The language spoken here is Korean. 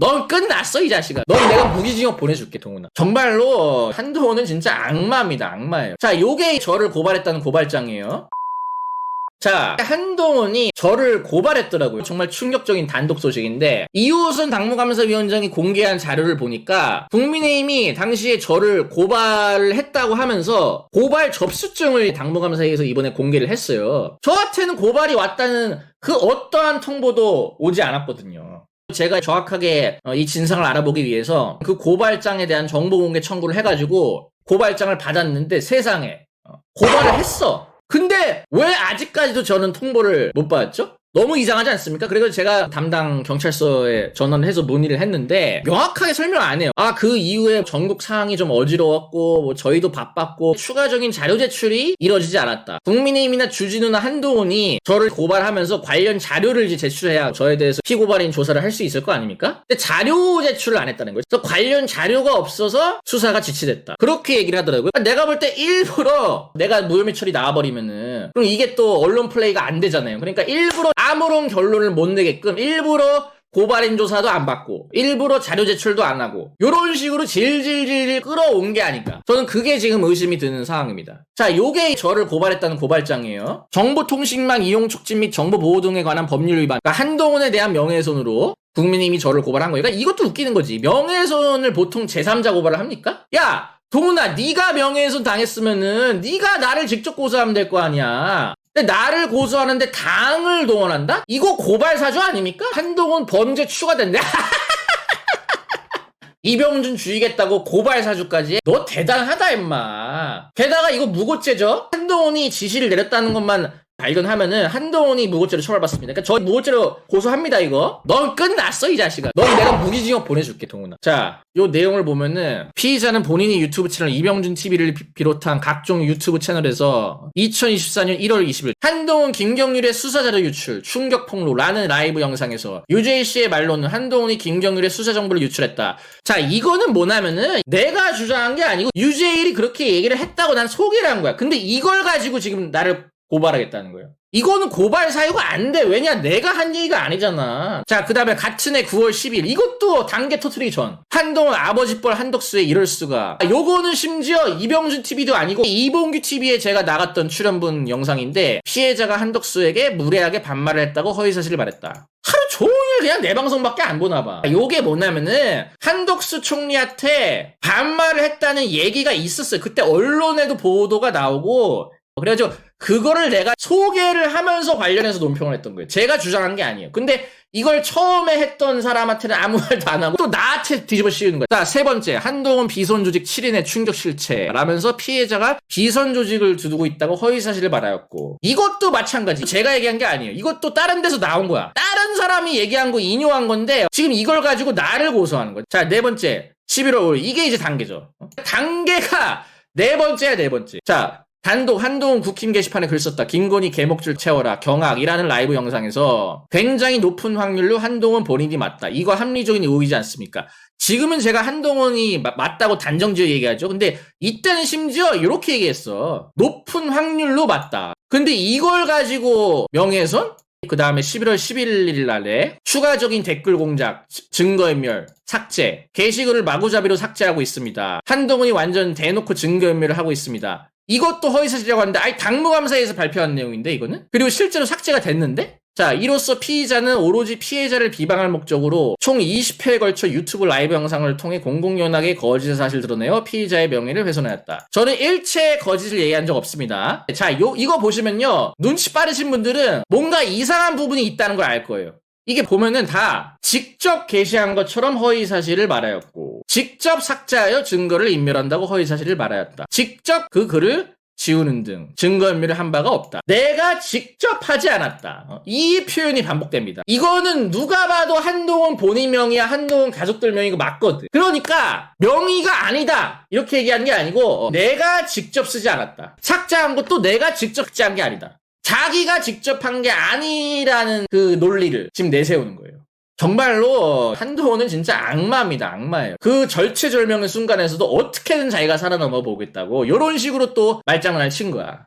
넌 끝났어 이 자식아. 넌 내가 무기징역 보내줄게 동훈아. 정말로 한동훈은 진짜 악마입니다 악마예요. 자 요게 저를 고발했다는 고발장이에요. 자, 한동훈이 저를 고발했더라고요. 정말 충격적인 단독 소식인데, 이호선 당무감사위원장이 공개한 자료를 보니까, 국민의힘이 당시에 저를 고발을 했다고 하면서, 고발 접수증을 당무감사위에서 이번에 공개를 했어요. 저한테는 고발이 왔다는 그 어떠한 통보도 오지 않았거든요. 제가 정확하게 어, 이 진상을 알아보기 위해서 그 고발장에 대한 정보 공개 청구를 해가지고 고발장을 받았는데 세상에 어, 고발을 했어. 근데 왜 아직까지도 저는 통보를 못 받았죠? 너무 이상하지 않습니까? 그래서 제가 담당 경찰서에 전화를 해서 논의를 했는데 명확하게 설명 안 해요. 아, 그 이후에 전국 상황이 좀 어지러웠고 뭐 저희도 바빴고 추가적인 자료 제출이 이루어지지 않았다. 국민의힘이나 주진우나 한동훈이 저를 고발하면서 관련 자료를 이제 제출해야 저에 대해서 피고발인 조사를 할 수 있을 거 아닙니까? 근데 자료 제출을 안 했다는 거예요. 그래서 관련 자료가 없어서 수사가 지치됐다. 그렇게 얘기를 하더라고요. 내가 볼 때 일부러 내가 무혐의 처리 나와버리면은 그럼 이게 또 언론 플레이가 안 되잖아요. 그러니까 일부러 아무런 결론을 못 내게끔 일부러 고발인 조사도 안 받고 일부러 자료 제출도 안 하고 이런 식으로 질질질질 끌어온 게 아닐까 저는 그게 지금 의심이 드는 상황입니다. 자 요게 저를 고발했다는 고발장이에요. 정보통신망 이용 촉진 및 정보보호 등에 관한 법률 위반. 그러니까 한동훈에 대한 명예훼손으로 국민의힘이 저를 고발한 거니까 이것도 웃기는 거지. 명예훼손을 보통 제3자 고발을 합니까? 야 동훈아 네가 명예훼손 당했으면은 네가 나를 직접 고소하면 될 거 아니야 나를 고소하는데 당을 동원한다? 이거 고발 사주 아닙니까? 한동훈 범죄 추가된대. 이병준 죽이겠다고 고발 사주까지? 너 대단하다 임마. 게다가 이거 무고죄죠? 한동훈이 지시를 내렸다는 것만 발견하면은 한동훈이 무고죄로 처벌받습니다. 그러니까 저 무고죄로 고소합니다 이거. 넌 끝났어 이 자식아. 넌 내가 무기징역 보내줄게 동훈아. 자, 요 내용을 보면은 피의자는 본인이 유튜브 채널 이병준 TV를 비롯한 각종 유튜브 채널에서 2024년 1월 20일 한동훈 김경률의 수사자료 유출 충격 폭로라는 라이브 영상에서 유재일 씨의 말로는 한동훈이 김경률의 수사 정보를 유출했다. 자, 이거는 뭐냐면은 내가 주장한 게 아니고 유재일이 그렇게 얘기를 했다고 난 소개를 한 거야. 근데 이걸 가지고 지금 나를 고발하겠다는 거예요. 이거는 고발 사유가 안 돼. 왜냐? 내가 한 얘기가 아니잖아. 자, 그 다음에 같은 해 9월 10일. 이것도 단계 터트리기 전. 한동훈 아버지뻘 한덕수에 이럴 수가. 요거는 심지어 이병준 TV도 아니고 이봉규 TV에 제가 나갔던 출연분 영상인데 피해자가 한덕수에게 무례하게 반말을 했다고 허위사실을 말했다. 하루 종일 그냥 내 방송밖에 안 보나 봐. 요게 뭐냐면은 한덕수 총리한테 반말을 했다는 얘기가 있었어요. 그때 언론에도 보도가 나오고 그래가지고 그거를 내가 소개를 하면서 관련해서 논평을 했던 거예요. 제가 주장한 게 아니에요. 근데 이걸 처음에 했던 사람한테는 아무 말도 안 하고 또 나한테 뒤집어 씌우는 거야. 자, 세 번째. 한동훈 비선 조직 7인의 충격 실체. 라면서 피해자가 비선 조직을 두고 있다고 허위 사실을 말하였고. 이것도 마찬가지. 제가 얘기한 게 아니에요. 이것도 다른 데서 나온 거야. 다른 사람이 얘기한 거 인용한 건데 지금 이걸 가지고 나를 고소하는 거야. 자, 네 번째. 11월 5일. 이게 이제 단계죠. 단계가 네 번째야, 네 번째. 자, 단독 한동훈 국힘 게시판에 글 썼다. 김건희 개목줄 채워라. 경악이라는 라이브 영상에서 굉장히 높은 확률로 한동훈 본인이 맞다. 이거 합리적인 의혹이지 않습니까? 지금은 제가 한동훈이 마- 맞다고 단정지어 얘기하죠. 근데 이때는 심지어 이렇게 얘기했어. 높은 확률로 맞다. 근데 이걸 가지고 명예훼손? 그 다음에 11월 11일 날에 추가적인 댓글 공작, 증거인멸, 삭제, 게시글을 마구잡이로 삭제하고 있습니다. 한동훈이 완전 대놓고 증거인멸을 하고 있습니다. 이것도 허위사실이라고 하는데 아니 당무감사에서 발표한 내용인데 이거는? 그리고 실제로 삭제가 됐는데? 자 이로써 피의자는 오로지 피해자를 비방할 목적으로 총 20회에 걸쳐 유튜브 라이브 영상을 통해 공공연하게 거짓의 사실 드러내어 피의자의 명예를 훼손하였다. 저는 일체 거짓을 얘기한 적 없습니다. 자 요, 이거 보시면요. 눈치 빠르신 분들은 뭔가 이상한 부분이 있다는 걸 알 거예요 이게 보면은 다 직접 게시한 것처럼 허위 사실을 말하였고 직접 삭제하여 증거를 인멸한다고 허위 사실을 말하였다. 직접 그 글을 지우는 등 증거인멸을 한 바가 없다. 내가 직접 하지 않았다. 어, 이 표현이 반복됩니다. 이거는 누가 봐도 한동훈 본인 명의야 한동훈 가족들 명의가 맞거든. 그러니까 명의가 아니다. 이렇게 얘기한 게 아니고 어, 내가 직접 쓰지 않았다. 삭제한 것도 내가 직접 삭제한 게 아니다. 자기가 직접 한 게 아니라는 그 논리를 지금 내세우는 거예요. 정말로 한동훈은 진짜 악마입니다. 악마예요. 그 절체절명의 순간에서도 어떻게든 자기가 살아남아 보겠다고 이런 식으로 또 말장난을 친 거야.